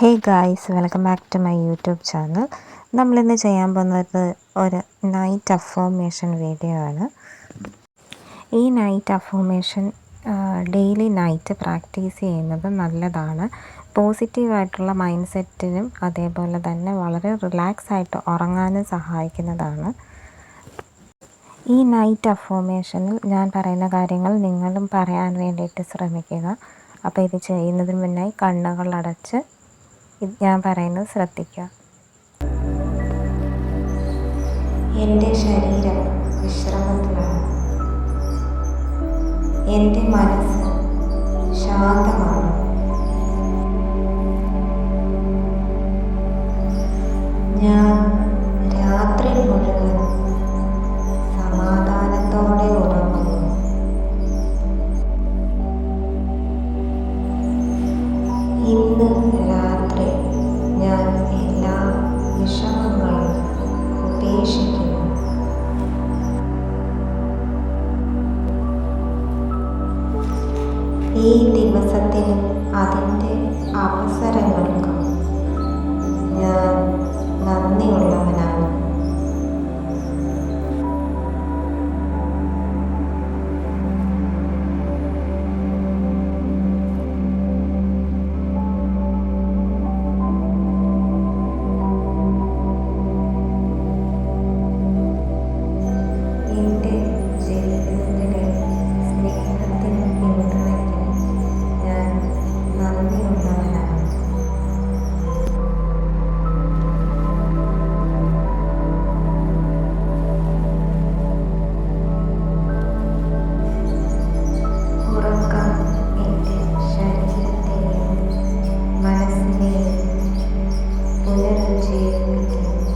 Hey guys welcome back to my YouTube channel നമ്മളിന്ന് ചെയ്യാൻ പോകുന്നത് ഒരു നൈറ്റ് അഫോമേഷൻ വീഡിയോ ആണ്. ഈ night affirmation daily night practice ചെയ്യുന്നത് നല്ലതാണ്. പോസിറ്റീവായിട്ടുള്ള മൈൻഡ് സെറ്റിനും അതേപോലെ തന്നെ വളരെ റിലാക്സ് ആയിട്ട് ഉറങ്ങാനും സഹായിക്കുന്നതാണ്. ഈ നൈറ്റ് അഫോമേഷനിൽ ഞാൻ പറയുന്ന കാര്യങ്ങൾ നിങ്ങളും പറയാൻ വേണ്ടിയിട്ട് ശ്രമിക്കുക. അപ്പോൾ ഇത് ചെയ്യുന്നതിന് മുന്നായി കണ്ണുകൾ അടച്ച് ഇത് ഞാൻ പറയുന്നത് ശ്രദ്ധിക്കുക. എന്റെ ശരീരം വിശ്രമത്തിലാണ്. എന്റെ മനസ്സ് ശാന്തമാണ്. ഞാൻ ഈ ദിവസത്തിനും അതിന്റെ അവസരങ്ങൾക്കും ഞാൻ നന്ദിയുള്ളവനാണ്. listen you.